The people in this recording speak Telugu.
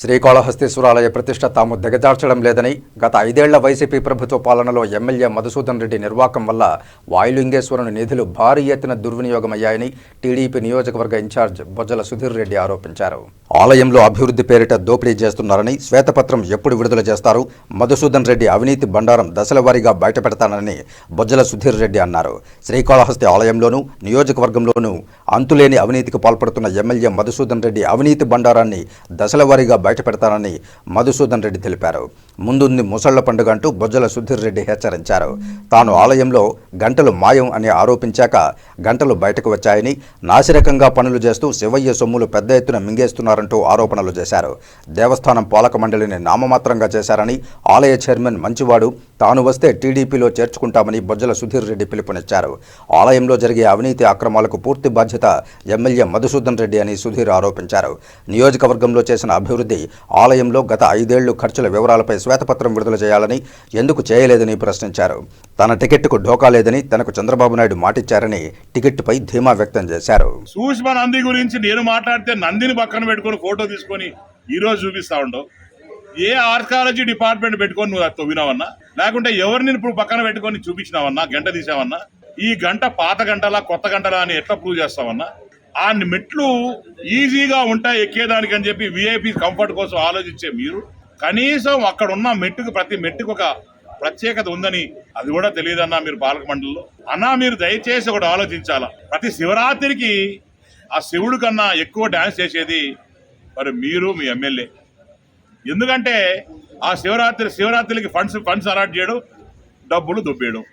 శ్రీకాళహస్తీశ్వరాలయ ప్రతిష్ట తాము దిగజార్చడం లేదని గత ఐదేళ్ళ వైసీపీ ప్రభుత్వ పాలనలో ఎమ్మెల్యే మధుసూదన్ రెడ్డి నిర్వాకం వల్ల వాయులింగేశ్వరుని నిధులు భారీ ఎత్తున దుర్వినియోగమయ్యాయని టీడీపీ నియోజకవర్గ ఇన్ఛార్జ్ బొజ్జల సుధీర్ రెడ్డి ఆరోపించారు. ఆలయంలో అభివృద్ధి పేరిట దోపిడీ చేస్తున్నారని శ్వేతపత్రం ఎప్పుడు విడుదల చేస్తారు? మధుసూదన్ రెడ్డి అవినీతి బండారం దశల వారీగా బయటపెడతానని బొజ్జల సుధీర్ రెడ్డి అన్నారు. శ్రీకాళహస్తి ఆలయంలోనూ నియోజకవర్గంలోనూ అంతులేని అవినీతికి పాల్పడుతున్న ఎమ్మెల్యే మధుసూదన్ రెడ్డి అవినీతి బండారాన్ని దశల వారీగా బయటపెడతానని మధుసూదన్ రెడ్డి తెలిపారు. ముందుంది ముసళ్ళ పండుగ అంటూ బొజ్జల సుధీర్ రెడ్డి హెచ్చరించారు. తాను ఆలయంలో గంటలు మాయం అని ఆరోపించాక గంటలు బయటకు వచ్చాయని నాసిరకంగా పనులు చేస్తూ శివయ్య సొమ్ములు పెద్ద ఎత్తున మింగేస్తున్నారంటూ ఆరోపణలు చేశారు. దేవస్థానం పాలక మండలిని నామమాత్రంగా చేశారని ఆలయ చైర్మన్ మంచివాడు తాను వస్తే టీడీపీలో చేర్చుకుంటామని బొజ్జల సుధీర్ రెడ్డి పిలుపునిచ్చారు. ఆలయంలో జరిగే అవినీతి అక్రమాలకు పూర్తి బాధ్యత ఎమ్మెల్యే మధుసూదన్ రెడ్డి అని సుధీర్ ఆరోపించారు. నియోజకవర్గంలో చేసిన అభివృద్ధి ఆలయంలో గత ఐదేళ్ళు ఖర్చుల వివరాలపై శ్వేతపత్రం విడుదల చేయాలని ఎందుకు చేయలేదని ప్రశ్నించారు. తన టికెట్కు ఢోకా లేదని తనకు చంద్రబాబు నాయుడు మాటిచ్చారని టికెట్పై ధీమా వ్యక్తం చేశారు. సూష్మ నంది గురించి నేను మాట్లాడితే నందిని పక్కన పెట్టుకొని ఫోటో తీసుకొని ఈరోజు చూపిస్తా ఉండవు ఏ ఆర్కాలజీ డిపార్ట్మెంట్ పెట్టుకొని నువ్వు అది తవ్వినావన్నా లేకుంటే ఎవరిని ఇప్పుడు పక్కన పెట్టుకొని చూపించినావన్నా? గంట తీసావన్నా? ఈ గంట పాత గంటలా కొత్త గంటలా అని ఎట్లా ప్రూవ్ చేస్తావన్నా? ఆ మెట్లు ఈజీగా ఉంటాయి ఎక్కేదానికి అని చెప్పి విఐపి కంఫర్ట్ కోసం ఆలోచించే మీరు? కనీసం అక్కడ ఉన్న మెట్టుకు ప్రతి మెట్టుకు ఒక ప్రత్యేకత ఉందని అది కూడా తెలియదన్నా మీరు పాలక మండలిలో. అన్నా మీరు దయచేసి ఒకటి ఆలోచించాలా? ప్రతి శివరాత్రికి ఆ శివుడు కన్నా ఎక్కువ డాన్స్ చేసేది మరి మీరు మీ ఎమ్మెల్యే. ఎందుకంటే ఆ శివరాత్రి శివరాత్రికి ఫండ్స్ ఫండ్స్ అలాట్ చేయడం డబ్బులు దొబ్బేయడం.